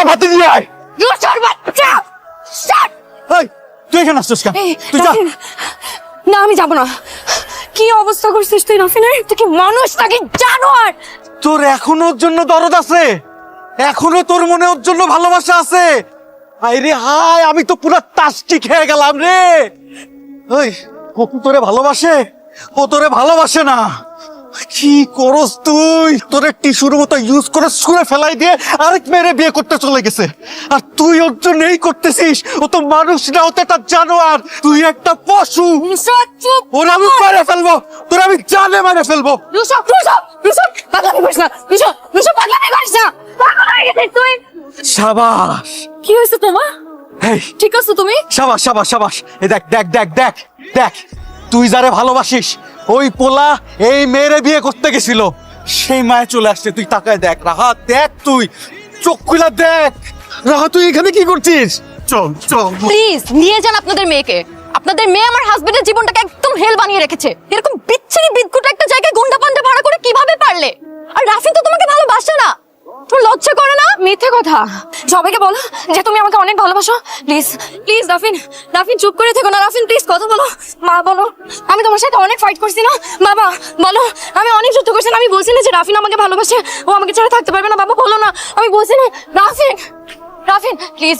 সব হাতে দিয়ে আয়। বাচ্চা! এই, তুই এখানে আসছিস কেন? এই, তুই যা। না আমি যাব না। কি অবস্থা করছিস তুই রাফিনের তুই কি মানুষ নাকি জানোয়ার? তোর এখনও ওর জন্য দরদ আছে। এখনও তোর মনে ওর জন্য ভালোবাসা আছে। হাই আমি তো পুরো তাসটি খেয়ে গেলাম রে। ওই ও তোরে ভালোবাসে? ও তোরে ভালোবাসে না। কি করস তুই? তোরে টিস্যুর মতো ইউজ করে ফেলাই দিয়ে আরেক মেয়েরে বিয়ে করতে চলে গেছে। আর তুই ওর জন্য এই করতেছিস? ও তো মানুষ না জানোয়ার। তুই একটা পশু। ওরা আমি মেরে ফেলব। তোরা আমি জানে মেরে ফেলব। সাবাস। কি হয়েছে তোমার? ঠিক আছো তুমি? সাবাস সাবাস সাবাস। এ দেখ দেখ দেখ দেখ দেখ। তুই যারে ভালোবাসিস ওই পোলা এই মেয়েরে বিয়ে করতে গেছিল। সেই মায়ে চলে আসছে, তুই তাকায় দেখ। রাহা, দেখ তুই। চোখ খুলা দেখ। রাহা, তুই এখানে কি করছিস? চল চল। প্লিজ নিয়ে যান আপনাদের মেয়েকে। আপনাদের মেয়ে আমার হাজবেন্ডের জীবনটাকে একদম হেল বানিয়ে রেখেছে। এরকম বিচ্ছিরি বিদকুট একটা জায়গায় গুন্ডা পান্ডা ভাড়া করে কীভাবে পারলে? আর রাফি তো তোমাকে ভালোবাসে না। তোর লজ্জা করে না? মিথ্যে কথা। সবাইকে বলো যে তুমি আমাকে অনেক ভালোবাসো। প্লিজ প্লিজ রাফিন রাফিন চুপ করে থেকো না। রাফিন প্লিজ কথা বলো। মা, বলো। আমি তোমার সাথে অনেক ফাইট করছি না? বাবা, বলো। আমি অনেক যুদ্ধ করছি আমি বলছি না যে রাফিন আমাকে ভালোবাসে। ও আমাকে ছাড়া থাকতে পারবে না। বাবা, বলো না। আমি বলছি না। রাফিন রাফিন প্লিজ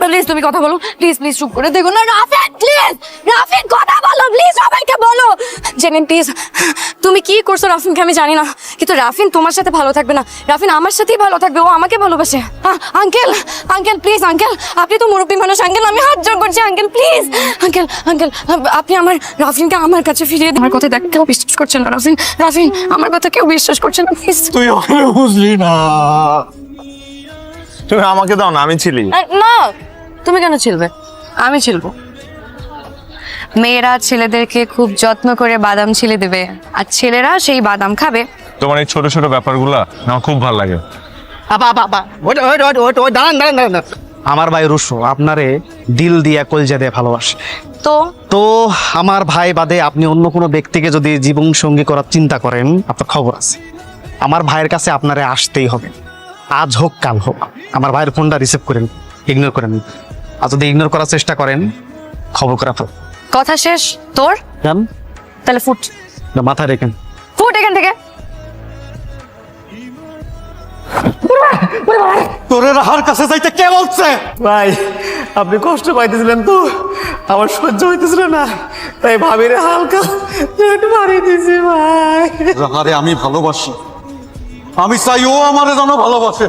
প্লিজ তুমি কথা বলো। প্লিজ প্লিজ চুপ করে দেখো। না রাফিন প্লিজ রাফিন কথা বলো প্লিজ সবাইকে বলো। জেনেন প্লিজ তুমি কি করছ রাফিনকে আমি জানি না। কিন্তু রাফিন তোমার সাথে ভালো থাকবে না। রাফিন আমার সাথেই ভালো থাকবে, ও আমাকে ভালোবাসে। আঙ্কেল আঙ্কেল প্লিজ আঙ্কেল আপনি তো মুরব্বী মানুষ আঙ্কেল আমি হাত জোর করছি আঙ্কেল প্লিজ আঙ্কেল আঙ্কেল আপনি আমার, রাফিনকে আমার কাছে ফিরিয়ে দিন। আমার কথা দেখ কেউ বিশ্বাস করছে না, রাফিন। রাফিন, আমার কথা কেউ বিশ্বাস করছে না প্লিজ তুই বুঝলি না। তুমি আমাকে দাও না আমি ছিলি। না তুমি কেন ছিলবে? আমি ছিলবো। মেয়েরা ছেলেদেরকে খুব যত্ন করে বাদাম ছিলে দেবে আর ছেলেরা সেই বাদাম খাবে। তোমার এই ছোট ছোট ব্যাপারগুলা আমার খুব ভালো লাগে। ওইটা ওইটা ওইটা ওইটা ওই দাঁড়ান দাঁড়ান দাঁড়ান দাঁড়ান। আমার ভাই রুশো আপনারে দিল দিয়া কলজা দিয়ে ভালোবাসে। তো? তো আমার ভাই বাদে আপনি অন্য কোনো ব্যক্তিকে যদি জীবন সঙ্গী করার চিন্তা করেন আপনার খবর আছে। আমার ভাইয়ের কাছে আপনারে আসতেই হবে। আজ হোক কাল হোক। আমার ভাইয়ের ফোনটা রিসিভ করেন ইগনোর করেন। আর যদি ইগনোর করার চেষ্টা করেন খবর করা ফেল কথা শেষ। তোর? জান তাহলে ফুট। মাথায় রেখেন। ফুট এখান থেকে। তোরে রাহার কাছে যাইতে কে বলছে? ভাই আপনি কষ্ট পাইতেছিলেন তো। আমার সহ্য হইতেছিল না। তাই ভাবিরে হালকা একটু মারিয়ে দিয়েছি ভাই। রাহারে আমি ভালোবাসি। আমি চাই ও আমারে যেন ভালোবাসে।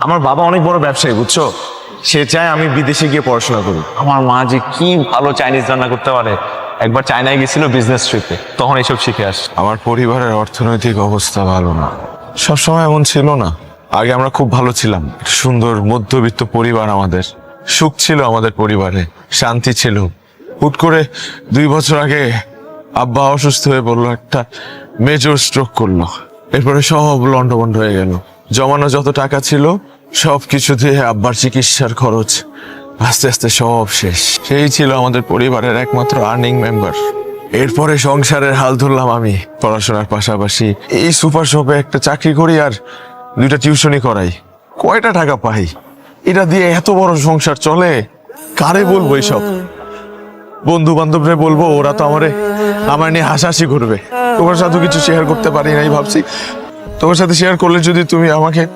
আমার বাবা অনেক বড় ব্যবসায়ী, বুঝছ? সে চায় আমি বিদেশে গিয়ে পড়াশোনা করি। আমার মা যে কি ভালো চাইনিজ রান্না করতে পারে। একবার চায়নায় গেছিল বিজনেস ট্রিপে তখন এসব শিখে আস। আমার পরিবারের অর্থনৈতিক অবস্থা ভালো না। সবসময় এমন ছিল না। আগে আমরা খুব ভালো ছিলাম। সুন্দর মধ্যবিত্ত পরিবার আমাদের। সুখ ছিল আমাদের পরিবারে, শান্তি ছিল। হুট করে দুই বছর আগে আব্বা অসুস্থ হয়ে পড়ল, একটা মেজর স্ট্রোক করল। এরপরে সব লন্ডভন্ড হয়ে গেল। জমানো যত টাকা ছিল সব কিছু দিয়ে আব্বার চিকিৎসার খরচ আস্তে আস্তে সব শেষ। সেই ছিল আমাদের পরিবারের একমাত্র আর্নিং মেম্বার এরপরে সংসারের হাল ধরলাম আমি, পড়াশোনার পাশাপাশি। এই সুপার শপে একটা চাকরি করি আর দুইটা টিউশনি করাই। কয়টা টাকা পাই? এটা দিয়ে এত বড় সংসার চলে? কারে বলব এইসব? বন্ধু বান্ধবরে বলব, ওরা তো আমারে, আমার নিয়ে হাসাহাসি করবে। তোমার সাথে কিছু শেয়ার করতে পারি নাই ভাবছি। তোমার সাথে শেয়ার করলে যদি তুমি আমাকে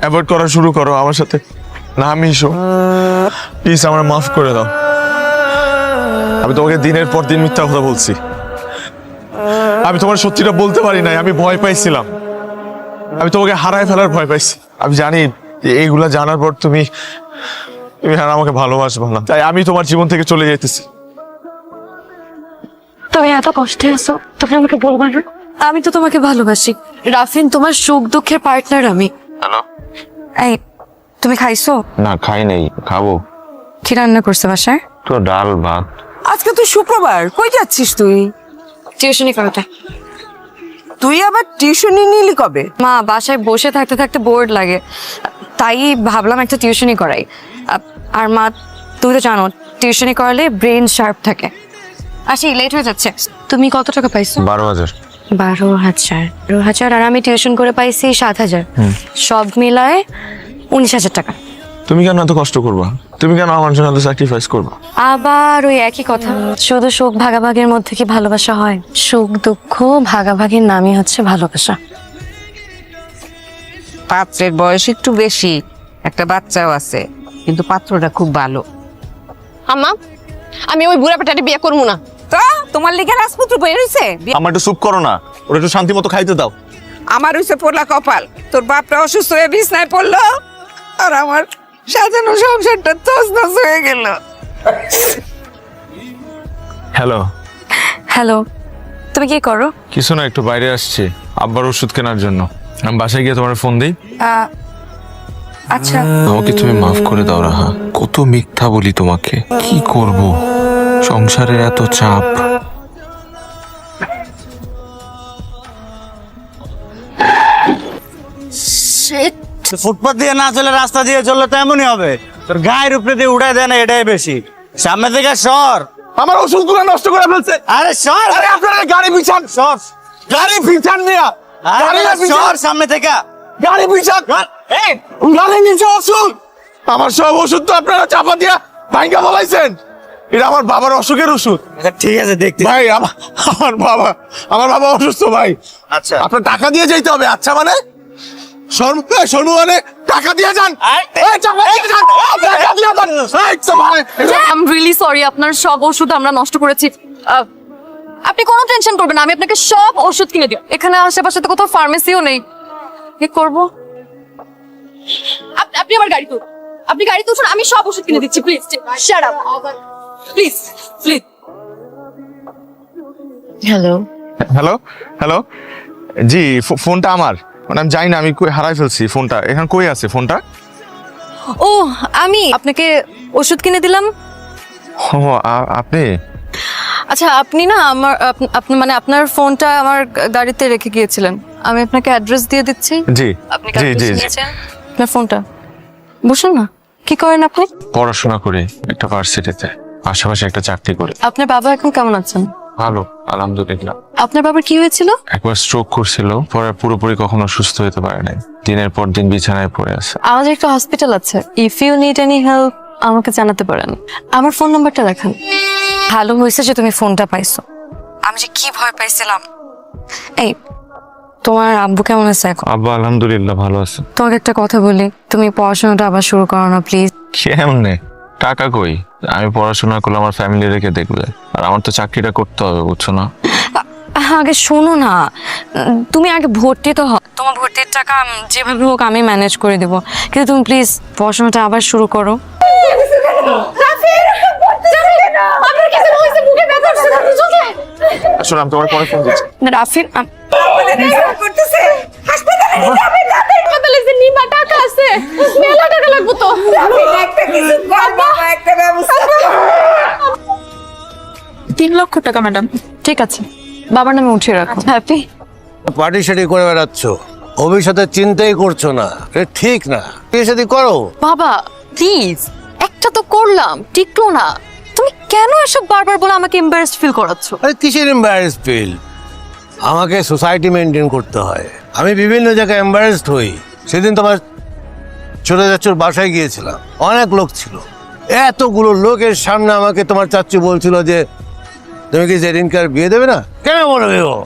অ্যাভয়েড করা শুরু করো আমার সাথে। না আমি মিশো প্লিজ আমার মাফ করে দাও। আমি তোমাকে দিনের পর দিন মিথ্যা কথা বলছি। আমি তোমার সত্যিটা বলতে পারি নাই আমি ভয় পাইছিলাম। আমি তোমাকে হারায় ফেলার ভয় পাইছি। আমি জানি যে এইগুলা জানার পর তুমি তুমি আর আমাকে ভালোবাসবে না। তাই আমি তোমার জীবন থেকে চলে যেতেছি তুমি এত কষ্টে আছো তুমি আমাকে বলবে না? আমি তো তোমাকে ভালোবাসি। রাফিন তোমার সুখ দুঃখের পার্টনার আমি। হ্যালো এই তুমি খাইছো? না খাই নাই খাব। কি রান্না করছে বাসায়? তো ডাল ভাত। আজকে তুই শুক্রবার কই যাচ্ছিস তুই? টিউশনি করাতে। তুই আবার টিউশনি নিলি কবে? মা বাসায় বসে থাকতে থাকতে বোর্ড লাগে। তাই ভাবলাম একটা টিউশনি করাই। আর মা তুই তো জানো টিউশনি করালে ব্রেন শার্প থাকে। আসি লেট হয়ে যাচ্ছে। তুমি কত টাকা পাইছো? বারো হাজার। বারো হাজার বারো হাজার আর আমি টিউশন করে পাইছি সাত হাজার। সব মিলায় উনিশ হাজার টাকা। তুমি কেন এত কষ্ট করবা? তুমি কেন আমার জন্য এত স্যাক্রিফাইস করবা? আবার ওই একই কথা। শুধু সুখ ভাগাভাগির মধ্যে কি ভালোবাসা হয়? সুখ দুঃখ ভাগাভাগির নামই হচ্ছে ভালোবাসা। পাত্রের বয়স একটু বেশি একটা বাচ্চাও আছে কিন্তু পাত্রটা খুব ভালো। আম্মা আমি ওই বুড়া পেটাটি বিয়ে করব না। তোমার লিগে রাজপুত্র বের হইছে? আমার একটু সুপ করো না ওটা একটু শান্তি মতো খাইতে দাও। আমার হইছে পোলা কপাল তোর বাপটা অসুস্থ হয়ে বিছনায় পড়ল আর আমার সাজানো সংসারটা তছনছ হয়ে গেল। হ্যালো। হ্যালো তুমি কি করো? কিছু না একটু বাইরে আসছি আব্বার ওষুধ কেনার জন্য। আমি বাসায় গিয়ে তোমার ফোন দিই। আচ্ছা। আমাকে তুমি মাফ করে দাও রাহা। কত মিথ্যা বলি তোমাকে কি করব? সংসারের এত চাপ। ফুটপাথ দিয়ে না চলে রাস্তা দিয়ে চললে তো এমনই হবে। তোর গায়ের উপরে দিয়ে উড়াই দেয় না এটাই বেশি। সামনে থেকে সর। আমার ওষুধগুলো নষ্ট করে ফেলছে। আরে সর। আরে আপনারা গাড়ি পিছান। সর। গাড়ি পিছান মিয়া। আরে সর সামনে থেকে। গাড়ি পিছান। এই গাড়ি নিচে ওষুধ আমার সব ওষুধ তো আপনারা চাপা দিয়া ভাঙ্গা বলাইছেন এটা আমার বাবার অসুখের ওষুধ। আচ্ছা, ঠিক আছে দেখতে। ভাই আমার আমার বাবা আমার বাবা অসুস্থ ভাই। আচ্ছা। আপনার টাকা দিয়ে যেতে হবে আচ্ছা মানে? টাকা দিয়ে যান। রিয়েলি সরি আপনার সব ওষুধ আমরা নষ্ট করেছি। আপনি কোনো টেনশন করবেন না আমি আপনাকে সব ওষুধ কিনে দিই এখানে আশেপাশে তো কোথাও ফার্মেসিও নেই। কি করব? আপনি আমার গাড়ি তুলুন। আপনি গাড়িতে উঠুন আমি সব ওষুধ কিনে দিচ্ছি please shut up please please hello hello hello জি ফোনটা আমার। মানে আমি জানি না আমি কই হারাই ফেলছি ফোনটা। এখন কই আছে ফোনটা? ও আমি আপনাকে ওষুধ কিনে দিলাম। ও আ- আপনি? আচ্ছা আপনি না আমার আপ- আপনি মানে আপনার ফোনটা আমার গাড়িতে রেখে গিয়েছিলেন। আমি আপনাকে অ্যাড্রেস দিয়ে দিচ্ছি। জি আপনি জি জি জি। আপনার ফোনটা। বসুন না। কি করেন আপনি? পড়াশোনা করে একটা ভার্সিটিতে আশেপাশে একটা চাকরি করে। আপনার বাবা এখন কেমন আছেন? ভালো আলহামদুলিল্লাহ। আপনার বাবার কি হয়েছিল? একবার স্ট্রোক করছিল পরে পুরোপুরি কখনো সুস্থ হতে পারে নাই। দিনের পর দিন বিছানায় পড়ে আছে। আমাদের একটা হসপিটাল আছে। If you need any help আমাকে জানাতে পারেন। আমার ফোন নাম্বারটা দেখান ভালো হয়েছে যে তুমি ফোনটা পাইছো। আমি যে কি ভয় পাইছিলাম। এই তোমার আব্বু কেমন আছে এখন? আব্বা আলহামদুলিল্লাহ ভালো আছে। তোমাকে একটা কথা বলি। তুমি পড়াশোনাটা আবার শুরু করো না প্লিজ কেমনে? টাকা কই আমি পড়াশোনা করলে আমার ফ্যামিলি রেখে দেখবে আর আমার তো চাকরিটা করতে হবে বুঝছ না আগে শোনো না তুমি আগে ভর্তি তো হও তোমার ভর্তির টাকা যেভাবে হোক আমি ম্যানেজ করে দেবো কিন্তু তুমি প্লিজ পড়াশোনাটা আবার শুরু করো আসলে আমি তোমার পরে ফোন দিচ্ছি রাফির আম- করতেছে হাসপাতালে যে নিমা টাকা আছে মেলা টাকা লাগবে তো। একটা কিছু কর একটা ব্যবস্থা তিন লক্ষ টাকা ম্যাডাম। ঠিক আছে। বাবার নামে উঠিয়ে রাখো। হ্যাপি। পার্টি সাটি করে বেড়াচ্ছ। ভবিষ্যতের চিন্তাই করছ না। এটা ঠিক না। বিয়ে শাদী করো। বাবা প্লিজ একটা তো করলাম টিকলো না। তুমি কেন এসব বারবার বলে আমাকে এম্বারেসড ফিল করাচ্ছ? আরে কিসের এম্বারেস ফিল আমাকে সোসাইটি মেনটেন করতে হয়। আমি বিভিন্ন জায়গায় এম্বারেসড হই। সেদিন তোমার চলে যাচ্ছর বাসায় গিয়েছিলাম। অনেক লোক ছিল। এতগুলো লোকের সামনে আমাকে তোমার চাচ্চু বলছিল যে তুমি কি জেরিনকার বিয়ে দেবে না? কেন বলে ও?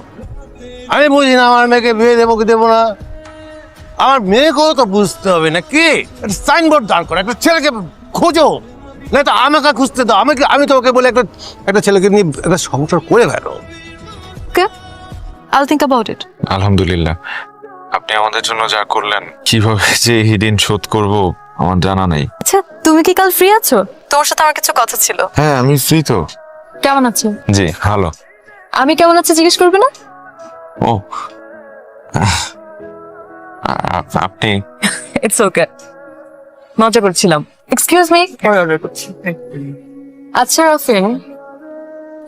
আমি বুঝি না আমার মেয়েকে বিয়ে দেবো কি দেবো না। আমার মেয়েকেও তো বুঝতে হবে না কি? সাইনবোর্ড দাঁড় করো একটা ছেলেকে খোঁজো। না তো আমাকে খুঁজতে দাও আমাকে আমি তোমাকে বলে একটা একটা ছেলেকে নিয়ে একটা সংসার করে বেরো okay I think about it আলহামদুলিল্লাহ। আপনি আমাদের জন্য যা করলেন। কীভাবে যে এই ঋণ শোধ করব আমার জানা নেই। আচ্ছা তুমি কি কাল ফ্রি আছো? তোমার সাথে আমার কিছু কথা ছিল। হ্যাঁ আমি ফ্রি তো। কেমন আছো? জি ভালো। আমি কেমন আছি জিজ্ঞেস করবে না? ও। আ- আপনি? ইটস ওকে মজা করছিলাম। এক্সকিউজ মি পরে অর্ডার করছি আচ্ছা রাফিন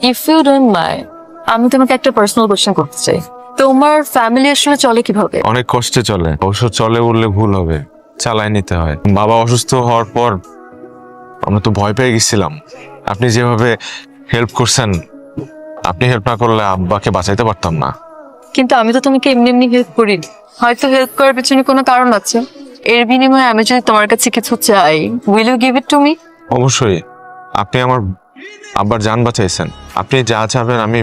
ইফ ইউ ডোন্ট মাইন্ড আমি তোমাকে একটা পার্সোনাল কোশ্চেন করতে চাই। তোমার ফ্যামিলি আসলে চলে কীভাবে? অনেক কষ্টে চলে। অবশ্য চলে বললে ভুল হবে। চালায় নিতে হয়। বাবা অসুস্থ হওয়ার পর আমরা তো ভয় পেয়ে গেছিলাম। আপনি যেভাবে হেল্প করছেন আপনি হেল্প না করলে আব্বাকে বাঁচাইতে পারতাম না। কিন্তু আমি তো তোমাকে এমনি এমনি হেল্প করিনি। হয়তো হেল্প করার পেছনে কোনো কারণ আছে। এর বিনিময়ে আমি যদি তোমার কাছে কিছু চাই will you give it to me অবশ্যই। আপনি আমার আব্বার জান বাঁচাইছেন। আপনি যা চাবেন আমি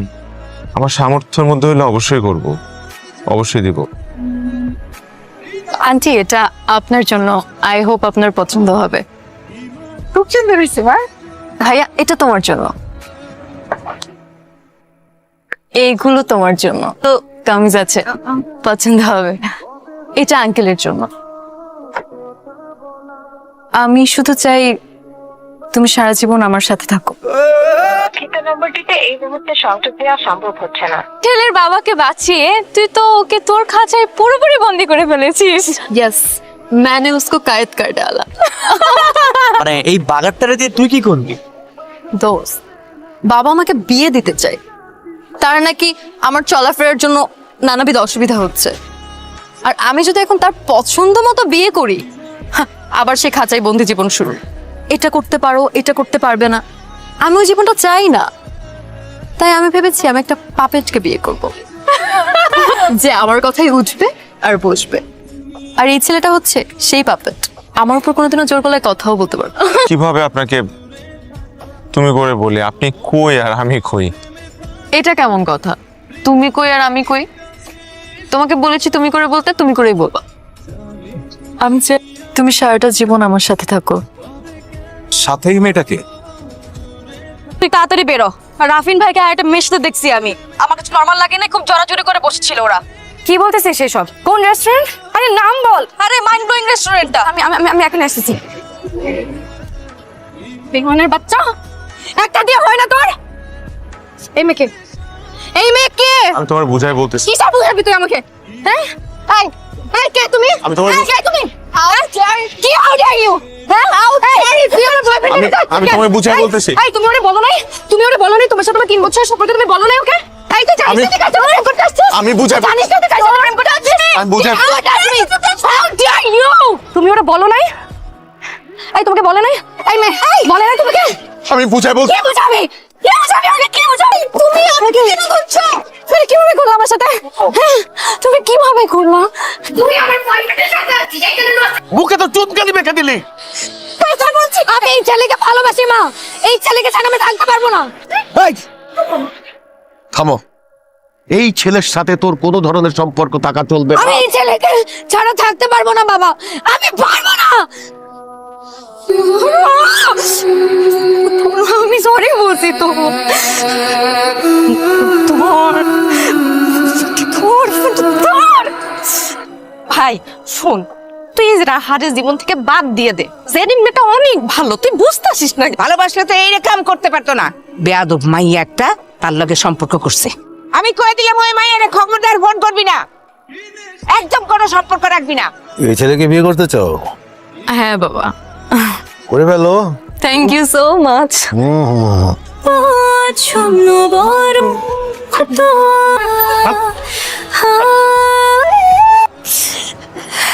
আমার সামর্থ্যের মধ্যে হলে অবশ্যই করব। অবশ্যই দিব। আন্টি এটা আপনার জন্য। আই হোপ আপনার পছন্দ হবে। খুব সুন্দর হয়েছে ভাইয়া এটা তোমার জন্য। এইগুলো তোমার জন্য। তো কামিজ আছে পছন্দ হবে। এটা আঙ্কেলের জন্য। আমি শুধু চাই তুমি সারা জীবন আমার সাথে থাকো। ছেলের বাবাকে বাঁচিয়ে তুই তো ওকে তোর খাঁচায় পুরোপুরি বন্দি করে ফেলেছিস ইয়েস मैंने उसको कैद कर डाला মানে এই বাগারটারে দিয়ে তুই কি করবি দোস্ত বাবা আমাকে বিয়ে দিতে চায় তার নাকি আমার চলাফেরার জন্য নানাবিধ অসুবিধা হচ্ছে আর আমি যদি এখন তার পছন্দ মতো বিয়ে করি হা, আবার সে খাঁচাই বন্দি জীবন শুরু এটা করতে পারো এটা করতে পারবে না আমি ওই জীবনটা চাই না। তাই আমি ভেবেছি আমি একটা পাপেটকে বিয়ে করব। যে আমার কথাই উঠবে আর বসবে। আর এই ছেলেটা হচ্ছে সেই পাপেট। আমার উপর কোনোদিনও জোর গলায় কথাও বলতে পারবে না। কীভাবে আপনাকে তুমি করে বলি আপনি কই আর আমি কই? এটা কেমন কথা? তুমি কই আর আমি কই? তোমাকে বলেছি তুমি করে বলতে তুমি করেই বলবা। আমি চাই তুমি সারাটা জীবন আমার সাথে থাকো। সাথেই মেয়েটাকে? তুই তাড়াতাড়ি বেরো। আর রাফিন ভাইকে আর একটা মেশতে দেখছি আমি। আমার কাছে নর্মাল লাগে না খুব জোরাজুরি করে বসেছিল ওরা। কি বলতেছিস সেসব কোন রেস্টুরেন্ট আরে নাম বল। আরে মাইন্ড ব্লোয়িং রেস্টুরেন্টটা আমি আমি আমি- এখন এসেছি বেগুনের বাচ্চা? একটা দিয়ে হয় না তোর? এই মেয়েকে। এই মেয়ে কে আমি তোমার বুঝাই বলতেছি। কি সব বুঝাবি তুই আমাকে? হ্যাঁ? এই এই কে তুমি? আমি তোমার- কে তুমি? হাউ ডেয়ার কি হাউ ডেয়ার ইউ হ্যাঁ আমার আমি- তোমায় বুঝাই বলতেছি। এই তুমি ওরে বলো নাই? তুমি ওরে বলো নাই? তোমার সাথে আমার তিন বছরের সম্পর্ক তুমি বলো নাই ওকে? এই তুই জানিস তুই কাজ প্রেম করতে আসছিস? আমি বুঝাই- জানিস তুই কাজ প্রেম করতে আসছিস? আমি বুঝাই- হাউ ডেয়ার ইউ তুমি ওরে বলো নাই? এই তোমাকে বলে নাই? এই মে বলে নাই তোমাকে? আমি বুঝাই বলছি কে বুঝাবে? তুমি আমাকে কেন করছ তুমি কীভাবে করলে আমার সাথে? হ্যাঁ তুমি কীভাবে করলা? তুমি আমার বয়ফ্রেন্ডের সাথে আছিস এখানে না মুখে তো চুনকালি বেঁকে দিলি। কথা বলছি আমি এই ছেলেকে ভালোবাসি মা। এই ছেলেকে ছাড়া আমি থাকতে পারব না। এই! থামো। এই ছেলের সাথে তোর কোনো ধরনের সম্পর্ক থাকা চলবে না। আমি এই ছেলেকে ছাড়া থাকতে পারব না বাবা। আমি পারব না। তো তোর তোর তোর। ভাই শোন তুই রাহারের জীবন থেকে বাদ দিয়ে দে। জেনিন মেয়েটা অনেক ভালো তুই বুঝতে বুঝতেছিস না। ভালোবাসলে তো এই কাম করতে পারতো না। বেয়াদব মাইয়া একটা তার লগে সম্পর্ক করছে। আমি কয়ে দিলাম ওই মাইয়ারে খবরদার ফোন করবি না। একদম কোনো সম্পর্ক রাখবি না। এই ছেলেকে বিয়ে করতে চাও? হ্যাঁ বাবা। করে ফেলো। Thank you so much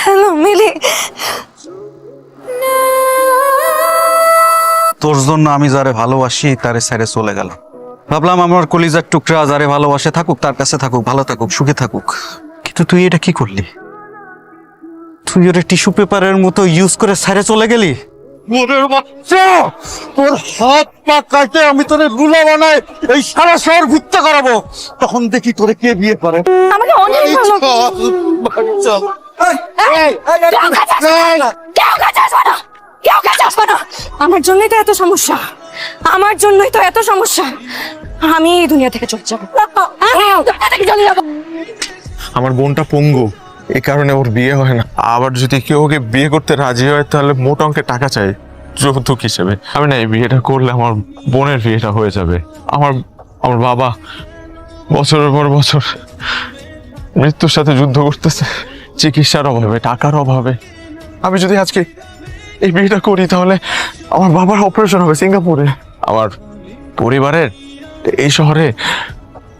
hello Mili. তোর জন্য আমি যারে ভালোবাসি তারে ছেড়ে চলে গেলাম। ভাবলাম আমার কলিজার টুকরা যারে ভালোবাসে থাকুক তার কাছে থাকুক ভালো থাকুক সুখে থাকুক। কিন্তু তুই এটা কি করলি? তুই ওটা টিস্যু পেপারের মতো ইউজ করে ছেড়ে চলে গেলি? বাচ্চা! তোর হাত পা কাটে আমি তোরে লুলা বানাই এই সারা শহর করাবো। তখন দেখি তোরে কে বিয়ে করে। আমাকে অনেক ভালো আমার জন্যই তো এত সমস্যা। আমার জন্যই তো এত সমস্যা। আমি দুনিয়া থেকে চলে যাব। আমি এই দুনিয়া থেকে চলে যাব। আমার বোনটা পঙ্গু। এই কারণে ওর বিয়ে হয় না। আবার যদি কেউ ওকে বিয়ে করতে রাজি হয়, তাহলে মোটা অঙ্কের টাকা চাই যৌতুক হিসেবে। আমি না এই বিয়েটা করলে আমার বোনের বিয়েটা হয়ে যাবে। আমার আমার বাবা বছরের পর বছর মৃত্যুর সাথে যুদ্ধ করতেছে। চিকিৎসার অভাবে, টাকার অভাবে। আমি যদি আজকে এই বিয়েটা করি, তাহলে আমার বাবার অপারেশন হবে সিঙ্গাপুরে। আমার পরিবারের এই শহরে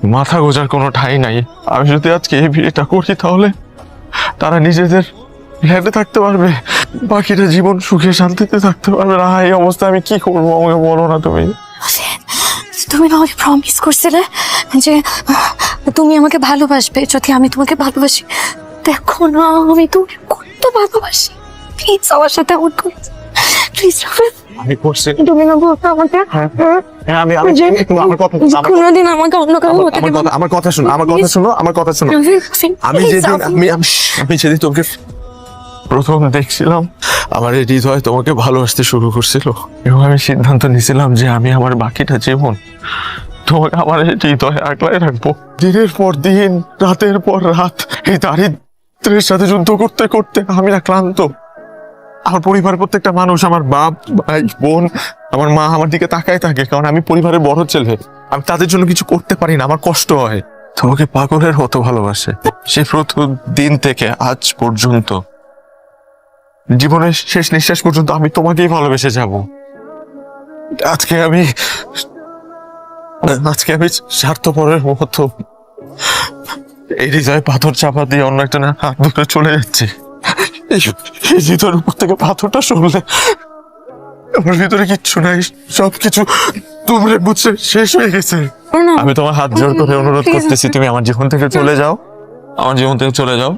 মাথা গোজার কোনো ঠাঁই নাই। আমি যদি আজকে এই বিয়েটা করি, তাহলে তারা নিজেদের ফ্ল্যাটে থাকতে পারবে বাকিটা জীবন সুখে শান্তিতে থাকতে পারবে। না এই অবস্থা আমি কি করব? আমাকে বলো না তুমি। তুমি আমাকে প্রমিস করছিলে যে তুমি আমাকে ভালোবাসবে। যদি আমি তোমাকে ভালোবাসি, দেখো না, আমি তোমাকে কত ভালোবাসি। প্লিজ আমার সাথে করো প্লিজ আমি করছি। তুমি না বলতো আমাকে? হ্যাঁ আমি আমি আমার কথা কোনোদিন আমাকে অন্য কারও হতে আমার কথা আমার কথা শোনো আমার কথা শোনো আমার কথা শোনো। আমি যেদিন আমি আমি- আমি যেদিন তোমাকে প্রথম দেখছিলাম আমার এই হৃদয় তোমাকে ভালোবাসতে শুরু করছিল। এবং আমি সিদ্ধান্ত নিয়েছিলাম যে আমি আমার বাকিটা জীবন তোমাকে আমার এই হৃদয়ে আগলায় রাখব। দিনের পর দিন রাতের পর রাত এই দারিদ্রের সাথে যুদ্ধ করতে করতে আমি না ক্লান্ত আমার পরিবার প্রত্যেকটা মানুষ, আমার বাপ, ভাই, বোন, আমার মা আমার দিকে তাকায় থাকে, কারণ আমি পরিবারের বড় ছেলে। আমি তাদের জন্য কিছু করতে পারি না, আমার কষ্ট হয়। তোমাকে পাগলের মতো ভালোবাসে। সে প্রথম দিন থেকে আজ পর্যন্ত, জীবনের শেষ নিঃশ্বাস পর্যন্ত আমি তোমাকেই ভালোবেসে যাব। আজকে আমি আজকে আমি স্বার্থপরের মতো এই হৃদয়ে পাথর চাপা দিয়ে অন্য একটা না, হাত ধরে চলে যাচ্ছে। এই হৃদয়ের উপর থেকে পাথরটা সরলে। আমার ভিতরে কিচ্ছু নাই সব কিছু তোমরা বুঝছে শেষ হয়ে গেছে। আমি তোমার হাত জোর করে অনুরোধ করতেছি তুমি আমার জীবন থেকে চলে যাও। আমার জীবন থেকে চলে যাও।